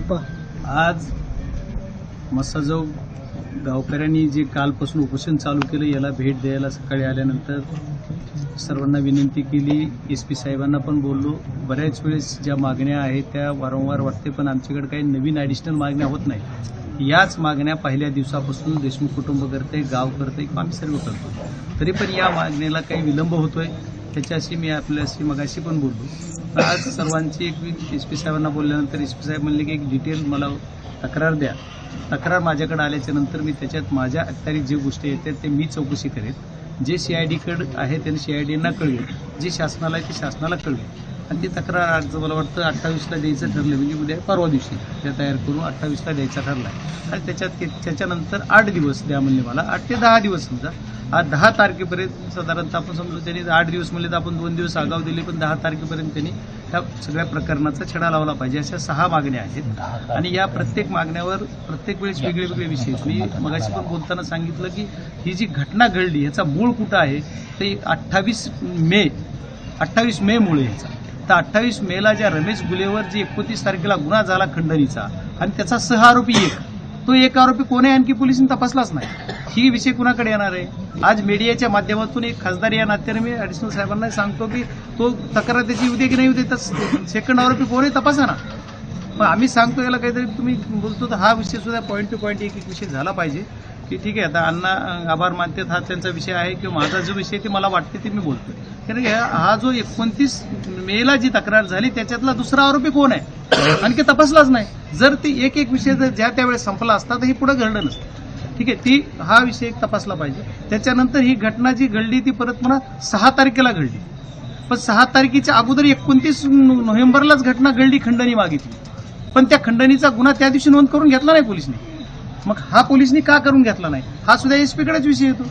आज मसाजो गावकऱ्यांनी जे कालपासून उपोषण चालू केलं याला भेट द्यायला सकाळी आल्यानंतर सर्वांना विनंती केली. एस पी साहेबांना पण बोललो. बऱ्याच वेळेस ज्या मागण्या आहेत त्या वारंवार वाटते पण आमच्याकडे काही नवीन ॲडिशनल मागण्या होत नाही. याच मागण्या पहिल्या दिवसापासून देशमुख कुटुंब करते गाव करते किंवा आम्ही सर्व करतो. तरी पण या मागणीला काही विलंब होतोय. त्याच्याशी मी आपल्याशी मगाशी पण बोललो. आज सर्वांची एक एस पी साहेबांना बोलल्यानंतर एस पी साहेब म्हणले की एक डिटेल मला तक्रार द्या. तक्रार माझ्याकडे आल्याच्यानंतर मी त्याच्यात माझ्या अखत्यारीत जे गोष्टी येतात ते मी चौकशी करेन. जे सी आय डीकडं आहे त्यांनी सी आय डींना कळवेल जे शासनाला आहे ते शासनाला कळवेल आणि ती तक्रार आज मला वाटतं अठ्ठावीसला द्यायचं ठरलं म्हणजे उद्या परवा दिवशी त्या तयार करून अठ्ठावीसला द्यायचा ठरला आहे आणि त्याच्यात त्याच्यानंतर आठ दिवस द्या म्हणले मला आठ ते दहा दिवस समजा. आज दहा तारखेपर्यंत साधारणतः आपण समजू त्यांनी आठ दिवस म्हणले तर आपण दोन दिवस आगाव दिले पण दहा तारखेपर्यंत त्यांनी ह्या सगळ्या प्रकरणाचा छडा लावला पाहिजे अशा सहा मागण्या आहेत. आणि या प्रत्येक मागण्यावर प्रत्येक वेळेस वेगळे वेगळे विषय. मी मगाशी पण बोलताना सांगितलं की ही जी घटना घडली ह्याचा मूळ कुठं आहे? ते अठ्ठावीस मे अठ्ठावीस मे मुळे ह्याचा तर अठ्ठावीस मेला ज्या रमेश गुलेवर जी एकोणतीस तारखेला गुन्हा झाला खंडणीचा आणि त्याचा सह आरोपी एक तो एक आरोपी कोण आहे आणखी पोलिसांनी तपासलाच नाही? ही विषय कुणाकडे येणार आहे? आज मीडियाच्या माध्यमातून एक खासदार या नात्याने मी ॲडिशनल साहेबांना सांगतो की तो तक्रार त्याची उद्या की नाही उद्या तर सेकंड आरोपी कोण आहे तपासा ना. मग आम्ही सांगतो याला काहीतरी तुम्ही बोलतो तर हा विषय सुद्धा पॉईंट टू पॉईंट एक एक विषय झाला पाहिजे. की ठीक आहे आता अण्णा आभार मानतात हा त्यांचा विषय आहे किंवा माझा जो विषय ते मला वाटते ते मी बोलतोय. कारण की हा जो एकोणतीस मेला जी तक्रार झाली त्याच्यातला दुसरा आरोपी कोण आहे? आणखी तपासलाच नाही. जर ती एक एक विषय जर ज्या त्यावेळेस संपला असता तर ही पुढे घडलं नसतं. ठीक आहे ती हा विषय एक तपासला पाहिजे. त्याच्यानंतर ही घटना जी घडली ती परत पुन्हा सहा तारखेला घडली. पण सहा तारखेच्या अगोदर एकोणतीस नोव्हेंबरलाच घटना घडली खंडणी मागितली. पण त्या खंडणीचा गुन्हा त्या दिवशी नोंद करून घेतला नाही पोलिसने. मग हा पोलिसनी का करून घेतला नाही? हा सुद्धा एस पीकडेच विषय येतो.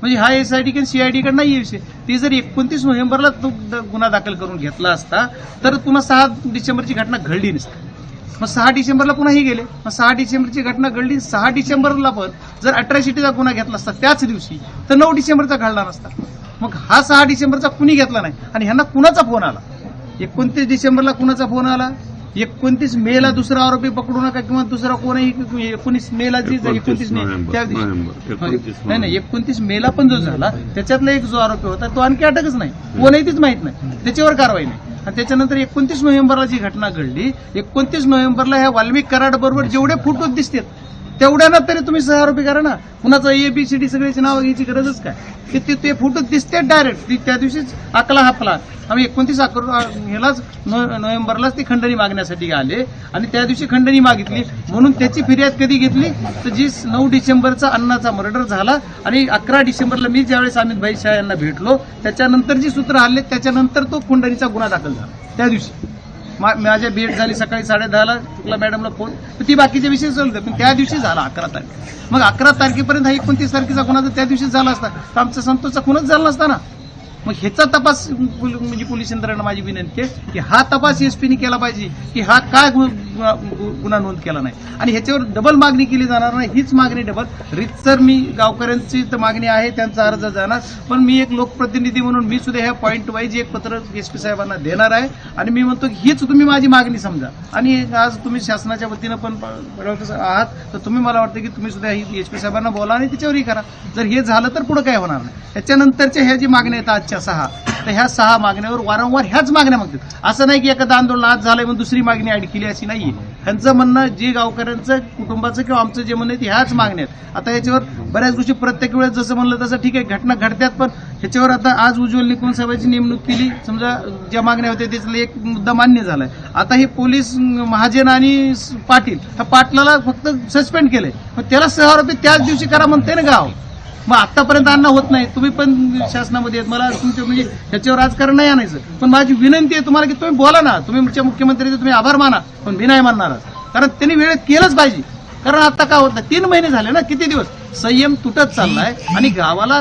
म्हणजे हा एसआयडी किंवा डी कडे नाही विषय. ते जर एकोणतीस नोव्हेंबरला तो द- गुन्हा दाखल करून घेतला असता तर पुन्हा सहा डिसेंबरची घटना घडली नसती. मग सहा डिसेंबरला पुन्हा हे गेले. मग सहा डिसेंबरची घटना घडली. सहा डिसेंबरला पण जर अट्रॅसिटीचा गुन्हा घेतला असता त्याच दिवशी तर नऊ डिसेंबरचा घडला नसता. मग हा सहा डिसेंबरचा कुणी घेतला नाही? आणि ह्यांना कुणाचा फोन आला? एकोणतीस डिसेंबरला कुणाचा फोन आला? एकोणतीस मेला दुसरा आरोपी पकडू नका किंवा दुसरा कोणही एकोणीस मेला जी एकोणतीस मे त्या दिवशी. नाही नाही एकोणतीस मेला पण जो झाला त्याच्यातला एक जो आरोपी होता तो आणखी अटकच नाही. कोणही तीच माहीत नाही. त्याच्यावर कारवाई नाही. आणि त्याच्यानंतर एकोणतीस नोव्हेंबरला जी घटना घडली एकोणतीस नोव्हेंबरला ह्या वाल्मिक कराड बरोबर जेवढे फोटो दिसतात तेवढ्यानं तरी तुम्ही सह आरोपी करा ना. कुणाचं ए बी सी डी सगळ्याची नावं घ्यायची गरजच काय? की ते ते फोटो दिसते डायरेक्ट त्या दिवशीच अकला हापला आम्ही एकोणतीस अकरा ह्यालाच नो- नोव्हेंबरलाच ती खंडणी मागण्यासाठी आले आणि त्या दिवशी खंडणी मागितली. म्हणून त्याची फिर्याद कधी घेतली? तर जी नऊ डिसेंबरचा अण्णाचा मर्डर झाला आणि अकरा डिसेंबरला मी ज्यावेळेस अमित भाई शाह यांना भेटलो त्याच्यानंतर जी सूत्र हल्ले त्याच्यानंतर तो खंडणीचा गुन्हा दाखल झाला. त्या दिवशी. मा- माझ्या भेट झाली सकाळी साडेदहाला तुला मॅडमला फोन तर ती बाकीच्या विषय चालू पण त्या दिवशी झाला अकरा तारीख. मग अकरा तारखेपर्यंत हा एकोणतीस तारखेचा गुन्हा जर त्या दिवशी झाला असता. तर आमचा संतोषचा खूनच झाला असता ना. मग ह्याचा तपास म्हणजे पोलीस यंत्रणा माझी विनंती आहे की हा तपास एसपीने केला पाहिजे की हा काय गुन्हा नोंद केला नाही. आणि ह्याच्यावर डबल मागणी केली जाणार नाही हीच मागणी डबल रितसर मी गावकऱ्यांची तर मागणी आहे त्यांचा अर्ज जाणार. पण मी एक लोकप्रतिनिधी म्हणून मी सुद्धा ह्या पॉईंट वाईज एक पत्र एसपी साहेबांना देणार आहे. आणि मी म्हणतो की हीच तुम्ही माझी मागणी समजा. आणि आज तुम्ही शासनाच्या वतीनं पण आहात तर तुम्ही मला वाटतं की तुम्ही सुद्धा ही एसपी साहेबांना बोला आणि त्याच्यावरही करा. जर हे झालं तर पुढं काय होणार नाही. त्याच्यानंतरच्या ह्या जी मागण्या आहेत आजच्या सहा. तर ह्या सहा मागण्यावर वारंवार ह्याच मागण्या मागतात. असं नाही की एखादं आंदोलन आज झालंय मग दुसरी मागणी ऍड केली अशी नाही ह्यांचं म्हणणं जे गावकऱ्यांचं कुटुंबाचं किंवा आमचं जे म्हणणं ते ह्याच मागण्या आहेत. आता याच्यावर बऱ्याच गोष्टी प्रत्येक वेळेस जसं म्हणलं तसं ठीक आहे घटना घडतात पण ह्याच्यावर आता आज उज्ज्वल निकुंज साहेबांची नेमणूक केली. समजा ज्या मागण्या होत्या त्याच्यातला एक मुद्दा मान्य झालाय. आता हे पोलीस महाजन आणि पाटील ह्या पाटलाला फक्त सस्पेंड केलंय. मग त्याला सहआरोपी त्याच दिवशी करा म्हणते ना गाव. मग आतापर्यंत अन्न होत नाही तुम्ही पण शासनामध्ये आहेत. मला तुमच्या म्हणजे ह्याच्यावर राजकारण नाही आणायचं. पण माझी विनंती आहे तुम्हाला की तुम्ही बोला ना. तुम्ही तुमच्या मुख्यमंत्र्यांचे तुम्ही आभार माना. पण मी नाही मानणार. कारण त्यांनी वेळेत केलंच पाहिजे. कारण आता काय होत नाही? तीन महिने झाले ना. किती दिवस? संयम तुटत चाललाय. आणि गावाला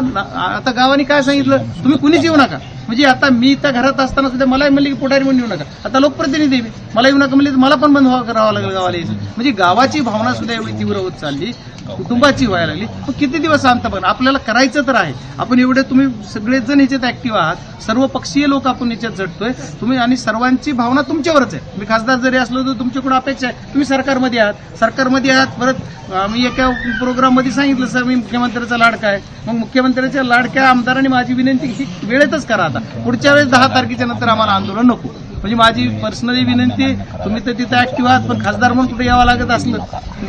आता गावाने काय सांगितलं? तुम्ही कुणीच येऊ नका. म्हणजे आता मी त्या घरात असताना सुद्धा मलाही म्हणले की पुढारी म्हणून येऊ नका. आता लोकप्रतिनिधी मी. मला येऊ नका म्हणले तर मला पण बंद व्हावं करावं लागेल गावाला यायचं. म्हणजे गावाची भावना सुद्धा एवढी तीव्र होत चालली. कुटुंबाची व्हायला लागली. मग किती दिवस सांगता पण आपल्याला करायचं तर आहे. आपण एवढे तुम्ही सगळेजण ह्याच्यात याच्यात ऍक्टिव्ह आहात. सर्व पक्षीय लोक आपण याच्यात झटतोय. तुम्ही आणि सर्वांची भावना तुमच्यावरच आहे. मी खासदार जरी असलो तर तुमच्याकडून अपेक्षा आहे? तुम्ही सरकारमध्ये आहात. सरकारमध्ये आहात परत मी एका प्रोग्राममध्ये सांगितलं सर मी मुख्यमंत्र्याचा लाडका आहे. मग मुख्यमंत्र्याच्या लाडक्या आमदारांनी माझी विनंती ही वेळेतच करा पुढच्या वेळेस दहा तारखेच्या नंतर आम्हाला आंदोलन नको. म्हणजे माझी पर्सनली विनंती आहे तुम्ही तर तिथे ऍक्टिव्ह आहात पण खासदार म्हणून कुठे यावं लागत असलं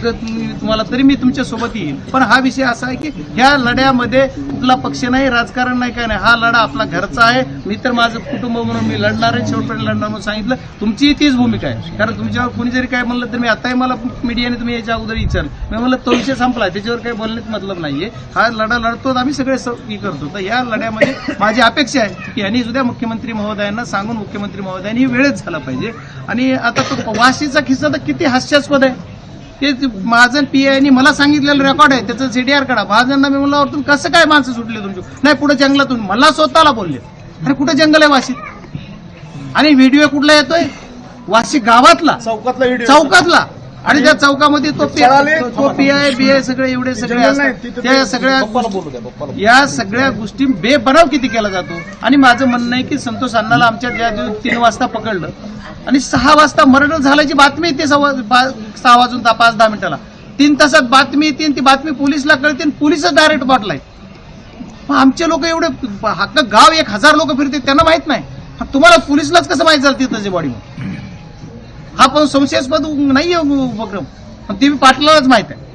तर तुम्हाला तरी मी तुमच्यासोबत येईन. येईल पण हा विषय असा आहे की ह्या लढ्यामध्ये कुठला पक्ष नाही राजकारण नाही काय नाही. हा लढा आपला घरचा आहे. मी तर माझं कुटुंब म्हणून मी लढणार आहे शेवटपर्यंत लढणार म्हणून सांगितलं. तुमचीही तीच भूमिका आहे. कारण तुमच्यावर कोणी जरी काय म्हणलं तर मी आताही मला मीडियाने तुम्ही याच्या अगोदर विचारलं. मी म्हणलं तो विषय संपला त्याच्यावर काही बोलण्यात मतलब नाहीये. हा लढा लढतो आम्ही सगळे स- हे करतो. तर या लढ्यामध्ये माझी अपेक्षा आहे की यांनी सुद्धा मुख्यमंत्री महोदयांना सांगून मुख्यमंत्री महोदयांनी वेळेत झाला पाहिजे. आणि आता तो वाशीचा किस्सा तर किती हास्यास्पद आहे. ते महाजन पी आयनी मला सांगितलेलं रेकॉर्ड आहे त्याचं सीडीआर काढा. महाजनना मी म्हणलं "अहो, तुम्ही कसं काय माणसं सुटले तुमची? नाही पुढे जंगलातून. मला स्वतःला बोलले. अरे कुठं जंगल आहे वाशीत आणि व्हिडिओ कुठला येतोय? वाशी गावातला. चौकातला चौकातला. आणि त्या चौकामध्ये तो तो बी आय सगळे एवढे सगळे असतात. त्या सगळ्या या सगळ्या गोष्टी बेबनाव किती केला जातो? आणि माझं म्हणणं आहे की संतोष अण्णाला आमच्या ज्या तीन वाजता पकडलं आणि सहा वाजता मरण झाल्याची बातमी येते सहा वाजून दहा- पाच दहा मिनिटाला. तीन तासात बातमी येते ती बातमी पोलिसला कळते आणि पोलिसच डायरेक्ट मग आमचे लोक एवढे हक्क गाव एक हजार लोक फिरते त्यांना माहीत नाही. तुम्हाला पोलिसलाच कसं माहीत झालं तिथं बॉडी हा पण संशयास्पद नाहीये हो उपक्रम. पण ते पाटलालाच माहीत आहे.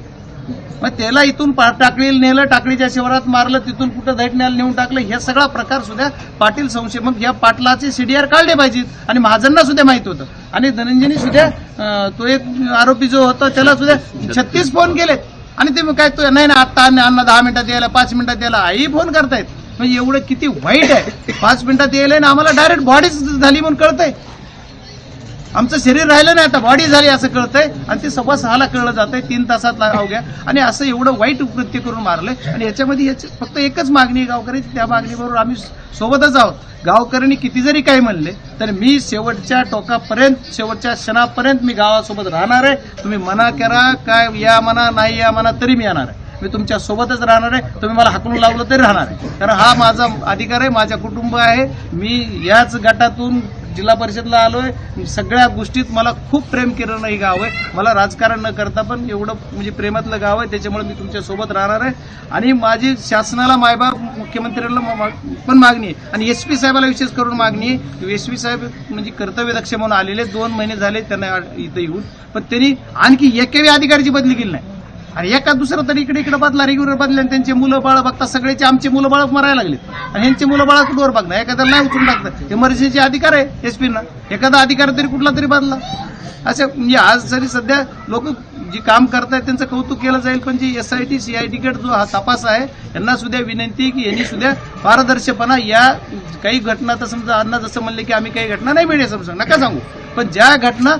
मग त्याला इथून पा- टाकळीला नेलं टाकळीच्या शिवारात मारलं तिथून कुठं दैटण्याला नेऊन टाकलं हे सगळा प्रकार सुद्धा पाटील संशय मग या पाटलाचे सीडीआर काढले पाहिजेत आणि महाजनना सुद्धा माहीत होतं. आणि धनंजनी सुद्धा तो एक आरोपी जो होता त्याला सुद्धा छत्तीस फोन केलेत आणि ते काय तो नाही ना आत्ता अन्न दहा मिनिटात यायला पाच मिनिटात यायला आई फोन करतायत. म्हणजे एवढं किती वाईट आहे. पाच मिनिटात यायला ना आम्हाला डायरेक्ट बॉडीच झाली म्हणून कळतंय. आमचं शरीर राहिलं नाही आता बॉडी झाली असं कळतंय. आणि ते सव्वा सहाला कळलं जातंय तीन तासात ला- अवघ्या. आणि असं एवढं वाईट कृत्य करून मारलंय आणि याच्यामध्ये याची फक्त एकच मागणी आहे गावकऱ्याची त्या मागणीबरोबर आम्ही सोबतच आहोत. गावकऱ्यांनी किती जरी काय म्हणले तर मी शेवटच्या टोकापर्यंत शेवटच्या क्षणापर्यंत मी गावासोबत राहणार आहे. तुम्ही मना करा काय या म्हणा नाही या म्हणा तरी मी येणार आहे. मी तुमच्या सोबतच राहणार आहे. तुम्ही मला हाकलून लावलं तरी राहणार आहे. कारण हा माझा अधिकार आहे माझ्या कुटुंब आहे. मी याच गटातून जिल्हा परिषदला आलोय. सगळ्या गोष्टीत मला खूप प्रेम केलेलं हे गाव आहे. मला राजकारण न करता पण एवढं म्हणजे प्रेमातलं गाव आहे. त्याच्यामुळे मी तुमच्यासोबत राहणार आहे. आणि माझी शासनाला मायबाप मुख्यमंत्र्यांना पण मागणी आहे. आणि एस पी साहेबाला विशेष करून मागणी आहे एस पी साहेब म्हणजे कर्तव्यदक्ष म्हणून आलेले दोन महिने झाले त्यांना इथं येऊन. पण त्यांनी आणखी एकेवी अधिकारीची बदली केली नाही. आणि एका दुसरं तरी इकडे इकडे बदला रेग्युलर बदले आणि त्यांचे मुलं बाळ बघता सगळ्याचे आमचे मुलं बाळ मरायला लागलेत. आणि यांचे मुलं बाळा कुठवर बघणार? एखाद्याला नाही उचलून टाकतात इमर्जन्सीचे अधिकार आहे एस ना एखादा अधिकार तरी कुठला तरी बदला. असं म्हणजे आज जरी सध्या लोक जी काम करतायत त्यांचं कौतुक केलं जाईल पण जी S I T C I T जो हा तपास आहे यांना सुद्धा विनंती की यांनी सुद्धा पारदर्शपणा या काही घटना तर समजा अण्णा जसं म्हणले की आम्ही काही घटना नाही मिळेल समजा. नका सांगू. पण ज्या घटना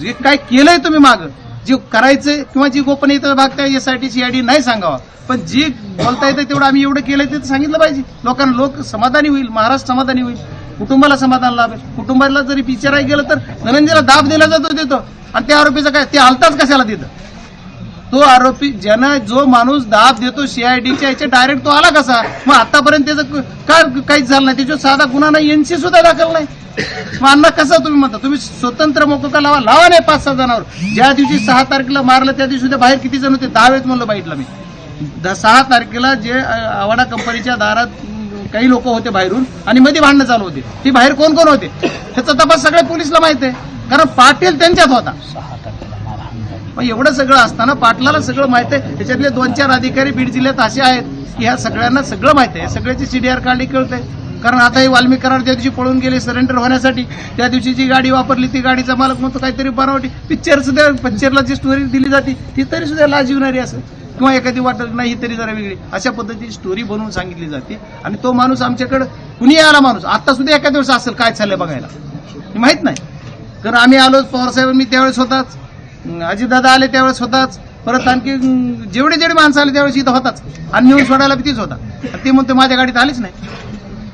जे काय केलंय तुम्ही मागं जे करायचंय किंवा जी गोपनीयता भागताय एस आय टी सीआयडी नाही सांगावा. पण जी बोलता येतं तेवढं आम्ही एवढं केलंय ते सांगितलं पाहिजे. लोकांना लोक समाधानी होईल महाराष्ट्र समाधानी होईल. कुटुंबाला समाधान लाभेल. कुटुंबाला जरी विचारायला गेलं तर धनंजयला दाब दिला जातो देतो आणि त्या आरोपीचं काय? ते आलताच कशाला तिथं? तो आरोपी ज्यानं जो माणूस दाब देतो सीआयडीच्या याच्या डायरेक्ट तो आला कसा? मग आतापर्यंत त्याचं काय काहीच झालं नाही. त्याच्यावर साधा गुन्हा नाही एनसी सुद्धा दाखल नाही. अण्णा कसा तुम्ही म्हणता? तुम्ही स्वतंत्र मोकोका लावा. लावा नाही पाच सहा जणांवर ज्या दिवशी सहा तारखेला मारलं त्या दिवशी सुद्धा बाहेर किती जण होते? दहा वेळेस म्हणलं बाईटला मी. द- सहा तारखेला जे आवाडा कंपनीच्या दारात काही लोक होते बाहेरून आणि मध्ये भांडणं चालू होते. ती बाहेर कोण कोण होते? त्याचा तपास सगळ्या पोलिसला माहीत आहे. कारण पाटील त्यांच्यात होता. मग एवढं सगळं असताना पाटलाला सगळं माहीत आहे. त्याच्यातले दोन चार अधिकारी बीड जिल्ह्यात असे आहेत की ह्या सगळ्यांना सगळं माहीत आहे. सगळ्याची सीडीआर काढली आहे कारण आता हे वाल्मी करार त्या दिवशी पळून गेले सरेंडर होण्यासाठी. त्या दिवशी जी गाडी वापरली ती गाडीचा मालक म्हणतो काहीतरी बनावटी. पिक्चर सुद्धा पिक्चरला जी स्टोरी दिली जाते ती तरी सुद्धा लाज येणारी असं. किंवा एखादी वाटत नाही ही तरी जरा वेगळी. अशा पद्धतीची स्टोरी बनवून सांगितली जाते. आणि तो माणूस आमच्याकडं कुणी आला माणूस आता सुद्धा एका दिवस असेल काय चाललंय बघायला. माहीत माहीत नाही. कारण आम्ही आलो पवारसाहेब मी त्यावेळेस होताच. अजितदादा आले त्यावेळेस होताच. परत आणखी जेवढे जेवढे माणसं आले त्यावेळेस इथं होताच. आणि न्यूज सोडायला भीतीच होता. ते म्हणतो माझ्या गाडीत आलीच नाही.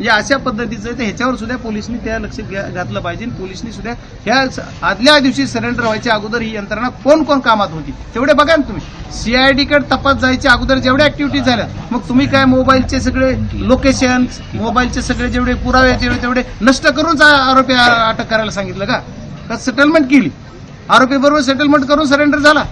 म्हणजे अशा पद्धतीचं आहे, ह्याच्यावर सुद्धा पोलिसनी त्या लक्ष घ्या- घातलं पाहिजे. पोलिसांनी सुद्धा ह्या आदल्या दिवशी सरेंडर व्हायच्या अगोदर ही यंत्रणा कोण कोण कामात होती तेवढे बघा ना तुम्ही. सीआयडीकडे तपास जायच्या अगोदर जेवढ्या ऍक्टिव्हिटी झाल्या मग तुम्ही काय मोबाईलचे सगळे लोकेशन मोबाईलचे सगळे जेवढे पुरावे तेवढे नष्ट करूनच आरोपी अटक करायला सांगितलं का? तर सेटलमेंट केली? आरोपी बरोबर सेटलमेंट करून सरेंडर झाला.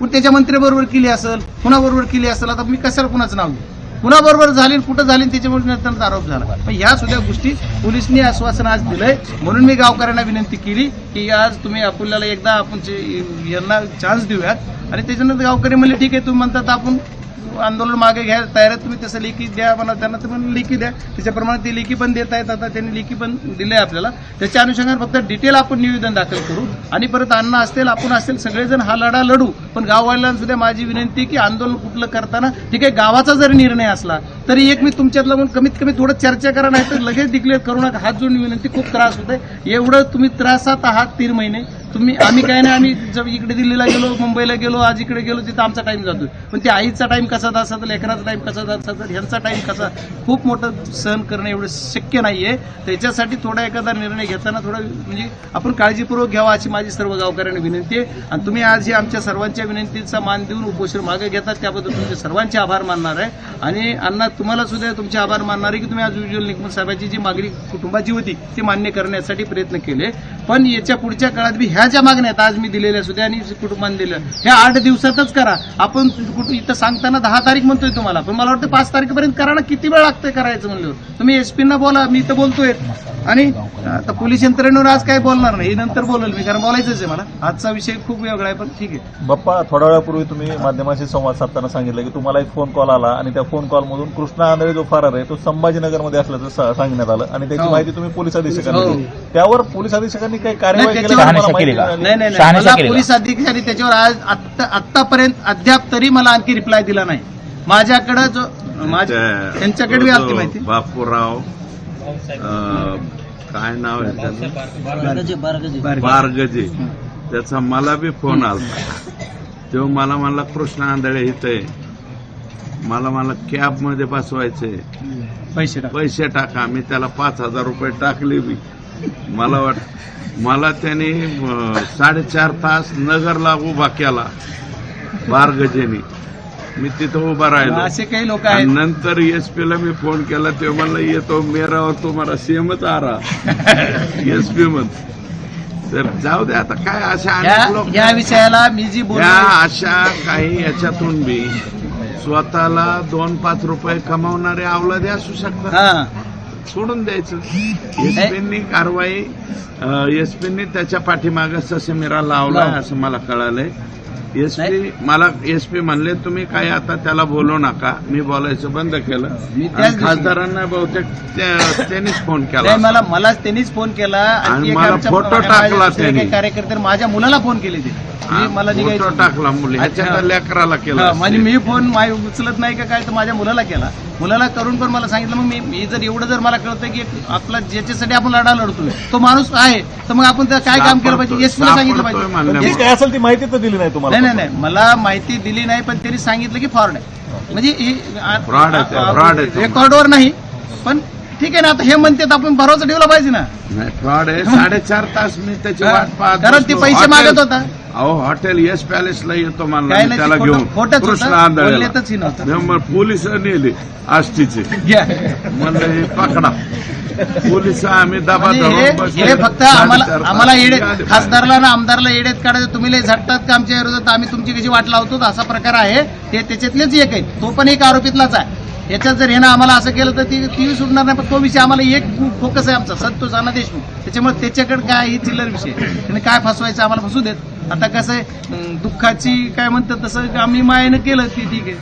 पण त्याच्या मंत्र्याबरोबर केली असेल कुणाबरोबर केली असेल आता मी कशाला कुणाचं नाव घेऊ? कुणाबरोबर झाली कुठं झाली त्याच्यामुळे नंतर आरोप झाला. पण ह्या सुद्धा गोष्टी पोलिसनी आश्वासन आज दिलंय. म्हणून मी गावकऱ्यांना विनंती केली की आज तुम्ही आपल्याला एकदा आपण जे- यांना चान्स देऊयात. आणि त्याच्यानंतर गावकरी म्हणले ठीक आहे तुम्ही म्हणतात आपण आंदोलन मागे घ्या तयार आहे तुम्ही तसं लेखी द्या म्हणा त्यांना तुम्ही लेखी द्या. त्याच्याप्रमाणे ते लेखी पण देत आहेत आता त्यांनी लेखी पण दिले आपल्याला. त्याच्या अनुषंगाने फक्त डिटेल आपण निवेदन दाखल करू. आणि परत अण्णा असतील आपण असतील सगळेजण हा लढा लढू. पण गाववाल्यांना सुद्धा माझी विनंती की आंदोलन कुठलं करताना ठीक आहे गावाचा जरी निर्णय असला तरी एक मी तुमच्यातला म्हणून कमीत कमी थोडं चर्चा करा नाही तर लगेच डिक्लेअर करू नका. हात जोडून विनंती खूप त्रास होत आहे एवढं तुम्ही त्रासात आहात तीन महिने. तुम्ही आम्ही काय नाही आम्ही इकडे दिल्लीला गेलो मुंबईला गेलो आज इकडे गेलो तिथं आमचा टाईम जातो पण त्या आईचा टाईम कसा जात असेल लेकराचा टाईम कसा जात असेल ह्यांचा टाईम कसा खूप मोठं सहन करणं एवढं शक्य नाही आहे त्याच्यासाठी थोडा एखादा निर्णय घेताना थोडा म्हणजे आपण काळजीपूर्वक घ्यावा अशी माझी सर्व गावकऱ्यांना विनंती आहे. आणि तुम्ही आज ही आमच्या सर्वांच्या विनंतीचा मान देऊन उपोषण मागे घेतात त्याबद्दल तुमचे सर्वांचे आभार मानणार आहे. आणि अण्णा तुम्हाला सुद्धा तुमचे आभार मानणार आहे की तुम्ही आज उज्ज्वल निकमत साहेबांची जी मागणी कुटुंबाची होती ती मान्य करण्यासाठी प्रयत्न केले. पण याच्या पुढच्या काळात बी ह्या ज्या मागण्या आहेत आज मी दिलेल्या सुद्धा आणि कुटुंबाने दिल्या ह्या आठ दिवसातच करा. आपण कुठं इथं सांगताना दहा तारीख म्हणतोय तुम्हाला पण मला वाटतं पाच तारखेपर्यंत करा ना किती वेळ लागतंय करायचं म्हणल्यावर? तुम्ही एसपीना बोला मी इथं बोलतोय. आणि आता पोलीस यंत्रणेवर आज काय बोलणार नाही हे नंतर बोलेल मी कारण बोलायचंच आहे मला. आजचा विषय खूप वेगळा आहे पण ठीक आहे. बाप्पा थोड्या वेळापूर्वी तुम्ही माध्यमाशी संवाद साधताना सांगितलं की तुम्हाला एक फोन कॉल आला आणि त्या फोन कॉलमधून कृष्णा आंधळे जो फरार आहे तो संभाजीनगरमध्ये असल्याचं सांगण्यात आलं आणि त्याची हो. माहिती तुम्ही पोलीस अधीक्षकांनी हो. दिली. त्यावर पोलीस अधीक्षकांनी काही कार्यवाही नाही, केली त्याच्यावर- का? तुम्हाला केली माहिती का? मिळाली? नाही नाही नाही शहानिशा मला केली का? पोलीस अधीक्षकांनी त्याच्यावर आज आत्ता आत्तापर्यंत अद्याप तरी मला आणखी रिप्लाय दिला नाही. माझ्याकडे जो माझ्या त्या- त्यांच्याकडे बी आलती माहिती. बापूराव अं, काय नाव आहे त्याचं? बरं. बारगजे. त्याचा मला बी फोन आला. तो मला म्हणला कृष्ण आंधळे इथं आहे. मला मला कॅबमध्ये बसवायचंय पैसे टाक. पैसे टाका. मी त्याला पाच हजार रुपये टाकले बी. मला वाट मला त्याने साडेचार तास नगरला उभा केला बारगजेने. मी तिथं उभा राहिलो. असे काही लोक आहेत? नंतर एसपी ला मी फोन केला ते म्हणलं येतो मेरावर तुम्हाला सीएमच आ रहा एसपी म्हण तर जाऊ दे आता काय अशा अनेक लोक या विषयाला मी जी या बोललो अशा काही याच्यातून बी स्वतःला दोन पाच रुपये कमावणारे अवलादे असू शकतात. सोडून द्यायचं. एसपींनी कारवाई एसपींनी त्याच्या पाठीमागे ससेमिरा लावलाय लाव. असं मला कळालंय. एसपी मला एसपी म्हणले तुम्ही काय आता त्याला बोलू नका. मी बोलायचं बंद केलं. खासदारांना बहुतेक त्या- त्यांनीच फोन केला मला मलाच त्यांनीच फोन केला. आणि मला फोटो टाकला त्यांनी. कार्यकर्ते माझ्या मुलाला फोन केले ते. मला फोटो टाकला मुली. ह्याच्या. लेकराला केला म्हणजे मी फोन उचलत नाही का काय? तर माझ्या मुलाला केला. मुलाला करून पण मला सांगितलं मग मी मी जर एवढं जर मला कळतं की आपला ज्याच्यासाठी आपण लढा लढतोय तो माणूस आहे तर मग आपण त्याला काय काम केलं पाहिजे? एसपीला सांगितलं सापडतोय पाहिजे. काय असेल ती माहिती तर दिली नाही तुम्हाला नाही नाही नाही मला माहिती दिली नाही पण त्यांनी सांगितलं की फ्रॉड आहे. म्हणजे. रेकॉर्डवर नाही पण ठीक आहे ना आता हे म्हणतात आपण भरोसा ठेवला पाहिजे ना. नाही फ्रॉड आहे साडेचार तास मी त्याची वाट पाहत कारण ते बसलो. पैसे हॉटेल- मागत होता. अहो हॉटेल येस पॅलेसला येतो मला काय मी नाही त्याला ते घेऊन. खोटं- खोटंच कृष्ण होतं. बोललेतच ही नव्हतं. पोलीस नेले आष्टीचे. घ्या. म्हणलं हे पकडा. पोलीस आम्ही दबा म्हणजे धरून हे बसले. हे फक्त आम्हाला साडेचार आम्हाला येडे. खासदारला ना आमदारला येडेत काढायचं. तुम्ही लय झटतात का आमच्या विरोधात? आम्ही तुमची कशी वाट लावतो? असा प्रकार आहे. ते त्याच्यातलेच एक आहे. तो पण एक आरोपीतलाच आहे. याच्यात जर ह्यानं आम्हाला असं केलं तर ती ती सुटणार नाही पण तो विषय आम्हाला एक फोकस आहे आमचा संतोष अण्णा देशमुख. त्याच्यामुळे त्याच्याकडे काय ही चिल्लर विषय. त्याने काय फसवायचं आम्हाला फसू देत. आता कसं आहे दुःखाची काय म्हणतात तसं आम्ही मायेनं केलं ती ठीक आहे.